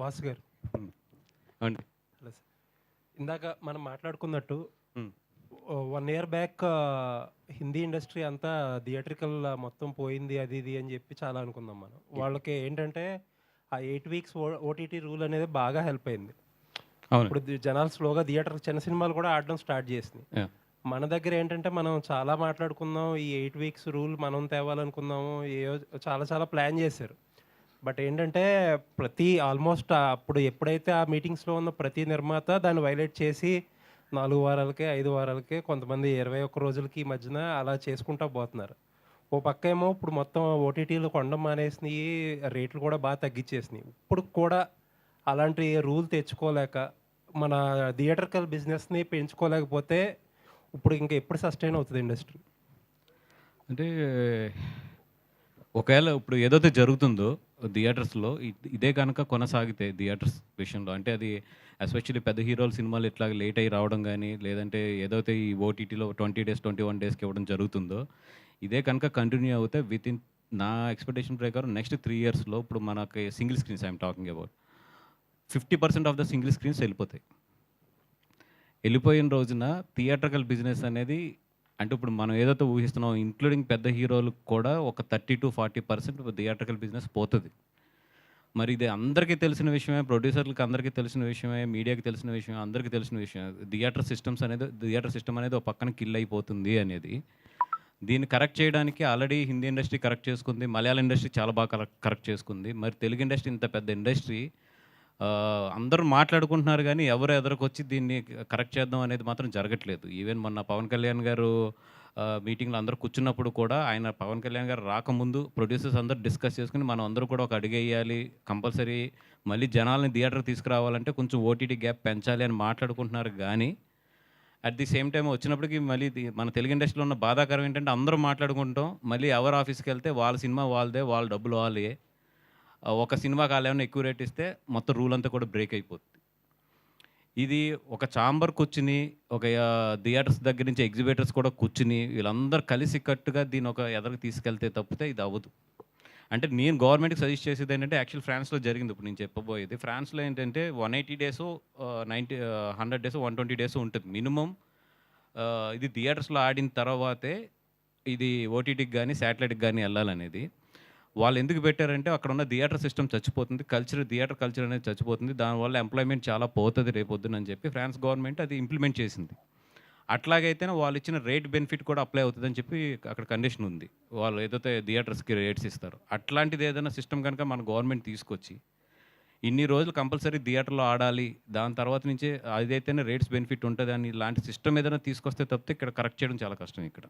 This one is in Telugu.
వాసు గారు. అండి హలో సార్. ఇందాక మనం మాట్లాడుకున్నట్టు. One year back Hindi industry అంతా థియేట్రికల్ మొత్తం పోయింది అది ఇది అని చెప్పి చాలా అనుకుందాం మనం. వాళ్ళకి ఏంటంటే ఆ ఎయిట్ వీక్స్ ఓటీటీ రూల్ అనేది బాగా హెల్ప్ అయింది. అవును. ఇప్పుడు జనాలు స్లోగా థియేటర్ చిన్న సినిమాలు కూడా ఆడడం స్టార్ట్ చేసినాయి. Yeah. మన దగ్గర ఏంటంటే మనం చాలా మాట్లాడుకుందాం ఈ ఎయిట్ వీక్స్ రూల్ మనం తేవాలనుకుందాము ఏ చాలా చాలా ప్లాన్ చేశారు. బట్ ఏంటంటే ప్రతి ఆల్మోస్ట్ అప్పుడు ఎప్పుడైతే ఆ మీటింగ్స్లో ఉన్న ప్రతి నిర్మాత దాన్ని వైలేట్ చేసి నాలుగు వారాలకే ఐదు వారాలకే కొంతమంది ఇరవై ఒక్క రోజులకి ఈ మధ్యన అలా చేసుకుంటా పోతున్నారు. ఓ పక్క ఏమో ఇప్పుడు మొత్తం ఓటీటీలు కొండం మానేసినాయి రేట్లు కూడా బాగా తగ్గించేసినాయి ఇప్పుడు కూడా అలాంటి రూల్ తెచ్చుకోలేక మన థియేటర్కల్ బిజినెస్ని పెంచుకోలేకపోతే ఇప్పుడు ఇంకా ఎప్పుడు సస్టైన్ అవుతుంది ఇండస్ట్రీ? అంటే ఒకవేళ ఇప్పుడు ఏదైతే జరుగుతుందో థియేటర్స్లో ఇదే కనుక కొనసాగితే థియేటర్స్ విషయంలో అంటే అది ఎస్పెషల్లీ పెద్ద హీరోల సినిమాలు ఇట్లా లేట్ అయ్యి రావడం కానీ లేదంటే ఏదైతే ఈ ఓటీటీలో ట్వంటీ డేస్ ట్వంటీ వన్ డేస్కి ఇవ్వడం జరుగుతుందో ఇదే కనుక కంటిన్యూ అవుతే విత్ ఇన్ నా ఎక్స్పెక్టేషన్ ప్రకారం నెక్స్ట్ త్రీ ఇయర్స్లో ఇప్పుడు మనకి single screens I'm talking about. Fifty percent of the single screens వెళ్ళిపోతాయి. వెళ్ళిపోయిన రోజున థియేట్రికల్ బిజినెస్ అనేది అంటే ఇప్పుడు మనం ఏదైతే ఊహిస్తున్నాం ఇంక్లూడింగ్ పెద్ద హీరోలకు కూడా ఒక thirty to forty percent theatrical business పోతుంది. మరి ఇది అందరికీ తెలిసిన విషయమే ప్రొడ్యూసర్లకు అందరికీ తెలిసిన విషయమే మీడియాకి తెలిసిన విషయం అందరికీ తెలిసిన విషయం థియేటర్ సిస్టమ్స్ అనేది థియేటర్ సిస్టమ్ అనేది ఒక పక్కన కిల్ అయిపోతుంది అనేది. దీన్ని కరెక్ట్ చేయడానికి ఆల్రెడీ హిందీ ఇండస్ట్రీ కరెక్ట్ చేసుకుంది మలయాళ ఇండస్ట్రీ చాలా బాగా కరెక్ట్ కరెక్ట్ చేసుకుంది. మరి తెలుగు ఇండస్ట్రీ ఇంత పెద్ద ఇండస్ట్రీ అందరూ మాట్లాడుకుంటున్నారు కానీ ఎవరు ఎదురుకొచ్చి దీన్ని కరెక్ట్ చేద్దాం అనేది మాత్రం జరగట్లేదు. ఈవెన్ మొన్న పవన్ కళ్యాణ్ గారు మీటింగ్లో అందరూ కూర్చున్నప్పుడు కూడా ఆయన పవన్ కళ్యాణ్ గారు రాకముందు ప్రొడ్యూసర్స్ అందరూ డిస్కస్ చేసుకుని మనం అందరూ కూడా ఒక అడిగేయాలి కంపల్సరీ మళ్ళీ జనాల్ని థియేటర్ తీసుకురావాలంటే కొంచెం ఓటీటీ గ్యాప్ పెంచాలి అని మాట్లాడుకుంటున్నారు కానీ అట్ ది సేమ్ టైం వచ్చినప్పటికి మళ్ళీ మన తెలుగు ఇండస్ట్రీలో ఉన్న బాధాకరం ఏంటంటే అందరూ మాట్లాడుకుంటాం మళ్ళీ ఎవరు ఆఫీస్కి వెళ్తే వాళ్ళ సినిమా వాళ్ళదే వాళ్ళ డబ్బులు వాళ్ళే ఒక సినిమాకి కాలేమైనా ఎక్కువ రేట్ ఇస్తే మొత్తం రూల్ అంతా కూడా బ్రేక్ అయిపోతుంది ఇది ఒక చాంబర్ కూర్చుని ఒక థియేటర్స్ దగ్గర నుంచి ఎగ్జిబిటర్స్ కూడా కూర్చుని వీళ్ళందరూ కలిసి కట్టుగా దీని ఒక ఎదరికి తీసుకెళ్తే తప్పితే ఇది అవ్వదు. అంటే నేను గవర్నమెంట్కి సజెస్ట్ చేసేది ఏంటంటే యాక్చువల్ ఫ్రాన్స్లో జరిగింది ఇప్పుడు నేను చెప్పబోయేది. ఫ్రాన్స్లో ఏంటంటే one eighty days ninety hundred days one twenty days ఉంటుంది మినిమం. ఇది థియేటర్స్లో ఆడిన తర్వాతే ఇది ఓటీటీకి కానీ శాటిలైట్కి కానీ వెళ్ళాలనేది. వాళ్ళు ఎందుకు పెట్టారంటే అక్కడ ఉన్న థియేటర్ సిస్టమ్ చచ్చిపోతుంది. కల్చర్ థియేటర్ కల్చర్ అనేది చచ్చిపోతుంది. దానివల్ల ఎంప్లాయ్మెంట్ చాలా పోతుంది రేపొద్దునని చెప్పి ఫ్రాన్స్ గవర్నమెంట్ అది ఇంప్లిమెంట్ చేసింది. అట్లాగైతేనే వాళ్ళు ఇచ్చిన రేట్ బెనిఫిట్ కూడా అప్లై అవుతుందని చెప్పి అక్కడ కండిషన్ ఉంది. వాళ్ళు ఏదైతే థియేటర్స్కి రేట్స్ ఇస్తారు. అట్లాంటిది ఏదైనా సిస్టమ్ కనుక మన గవర్నమెంట్ తీసుకొచ్చి ఇన్ని రోజులు కంపల్సరీ థియేటర్లో ఆడాలి దాని తర్వాత నుంచే అదైతేనే రేట్స్ బెనిఫిట్ ఉంటుంది అని ఇలాంటి సిస్టమ్ ఏదైనా తీసుకొస్తే తప్పితే ఇక్కడ కరెక్ట్ చేయడం చాలా కష్టం ఇక్కడ.